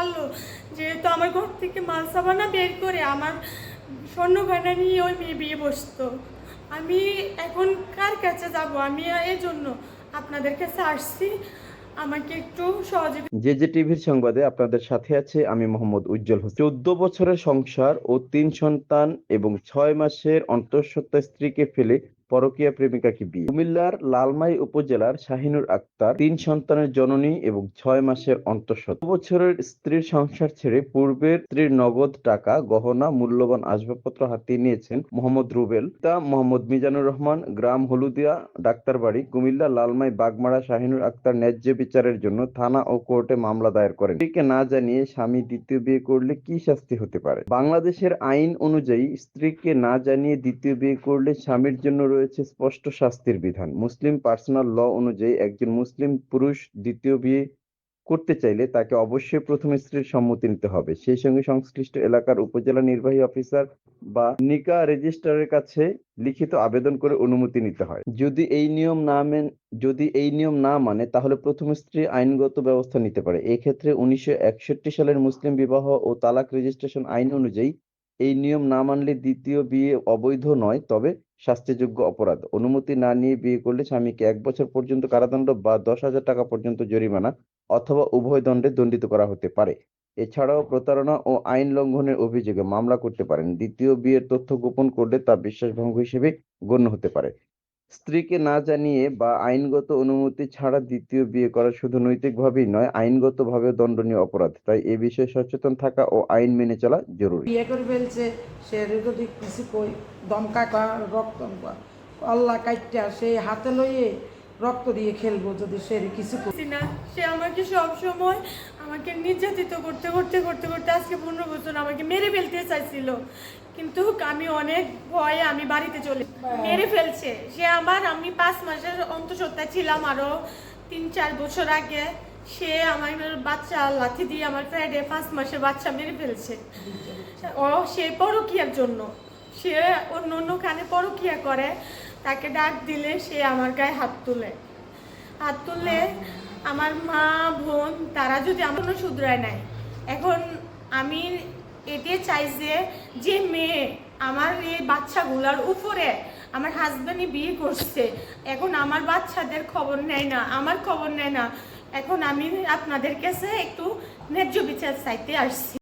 পারল যেহেতু আমার ঘর থেকে মাল সাবানা বের করে আমার স্বর্ণ গয়না নিয়ে ওই মেয়ে বিয়ে বসতো। আমি এখন কার কাছে যাব? আমি এই জন্য আপনাদের কাছে আসছি। আমাকে একটু সহযোগিতা জে জে টিভির সংবাদে আপনাদের সাথে আছে, আমি মোহাম্মদ উজ্জ্বল হোসেন। চোদ্দ বছরের সংসার ও তিন সন্তান এবং ছয় মাসের অন্তঃসত্ত্বা স্ত্রীকে ফেলে পরকীয়া প্রেমিকাকে বিয়ে? কুমিল্লার লালমাই উপজেলার শাহিনুর আক্তার, তিন সন্তানের জননী এবং ছয় মাসের অন্তঃসত্ত্বা। বছরের স্ত্রীর সংসার ছেড়ে পূর্বের স্ত্রীর নগদ টাকা, গহনা, মূল্যবান আসবাবপত্র হাতিয়ে নিয়েছেন মোহাম্মদ রুবেল। তা মোহাম্মদ মিজানুর রহমান, গ্রাম হলুদিয়া, ডাক্তারবাড়ি, কুমিল্লা লালমাই বাগমারা শাহিনুর আক্তার ন্যায্য বিচারের জন্য থানা ও কোর্টে মামলা দায়ের করেন। স্ত্রীকে না জানিয়ে স্বামী দ্বিতীয় বিয়ে করলে কি শাস্তি হতে পারে? বাংলাদেশের আইন অনুযায়ী স্ত্রীকে না জানিয়ে দ্বিতীয় বিয়ে করলে স্বামীর জন্য রয়েছে স্পষ্ট শাস্তির বিধান। মুসলিম পার্সোনাল ল অনুযায়ী একজন মুসলিম পুরুষ দ্বিতীয় বিয়ে করতে চাইলে তাকে অবশ্যই প্রথম স্ত্রীর সম্মতি নিতে হবে। সেই সঙ্গে সংশ্লিষ্ট এলাকার উপজেলা নির্বাহী অফিসার বা নিকা রেজিস্ট্রারের কাছে লিখিত আবেদন করে অনুমতি নিতে হয়। যদি এই নিয়ম না মেন, যদি এই নিয়ম না মানে তাহলে প্রথম স্ত্রী আইনগত ব্যবস্থা নিতে পারে। এক্ষেত্রে উনিশশো একষট্টি সালের মুসলিম বিবাহ ও তালাক রেজিস্ট্রেশন আইন অনুযায়ী এই নিয়ম না মানলে দ্বিতীয় বিয়ে অবৈধ নয়, তবে শাস্তিযোগ্য অপরাধ। অনুমতি না নিয়ে বিয়ে করলে স্বামীকে এক বছর পর্যন্ত কারাদণ্ড বা দশ হাজার টাকা পর্যন্ত জরিমানা অথবা উভয় দণ্ডে দণ্ডিত করা হতে পারে। এছাড়াও প্রতারণা ও আইন লঙ্ঘনের অভিযোগে মামলা করতে পারেন। দ্বিতীয় বিয়ের তথ্য গোপন করলে তা বিশ্বাসভঙ্গ হিসেবে গণ্য হতে পারে। স্ত্রীকে না জানিয়ে বা আইনগত অনুমতি ছাড়া দ্বিতীয় বিয়ে করা শুধু নৈতিকভাবেই নয় আইনগতভাবে দণ্ডনীয় অপরাধ। তাই এ বিষয়ে সচেতন থাকা ও আইন মেনে চলা জরুরি। বিয়ে করে ফেলছে সে যদি কিছু কই দমকা রক্ত আল্লাহ কাইটা সেই হাতে লইয়ে রক্ত দিয়ে খেলব যদি সে কিছু কই। না সে আমাকে সব সময় আমাকে নির্যাতিত করতে করতে করতে করতে আজকে পনেরো বছর আমাকে মেরে ফেলতে চাইছিল। কিন্তু আমি অনেক ভয়ে আমি বাড়িতে চলে মেরে ফেলছে। সে আমার আমি পাঁচ মাসের অন্তঃসত্ত্বা ছিলাম আরও তিন চার বছর আগে। সে আমার বাচ্চা লাথি দিয়ে আমার ফ্যাডে পাঁচ মাসের বাচ্চা মেরে ফেলছে। ও সে পরকিয়ার জন্য। সে অন্য অন্য কানে পরকিয়া করে। তাকে ডাক দিলে সে আমার গায়ে হাত তুলে। হাত তুললে আমার মা, বোন, তারা যদি আমার কোনো শুধরায় নেয়। এখন আমি এতে চাই যে যে মেয়ে আমার এই বাচ্চাগুলোর উপরে আমার হাজব্যান্ডই বিয়ে করছে, এখন আমার বাচ্চাদের খবর নেয় না, আমার খবর নেয় না। এখন আমি আপনাদের কাছে একটু ন্যায্য বিচার চাইতে আসছি।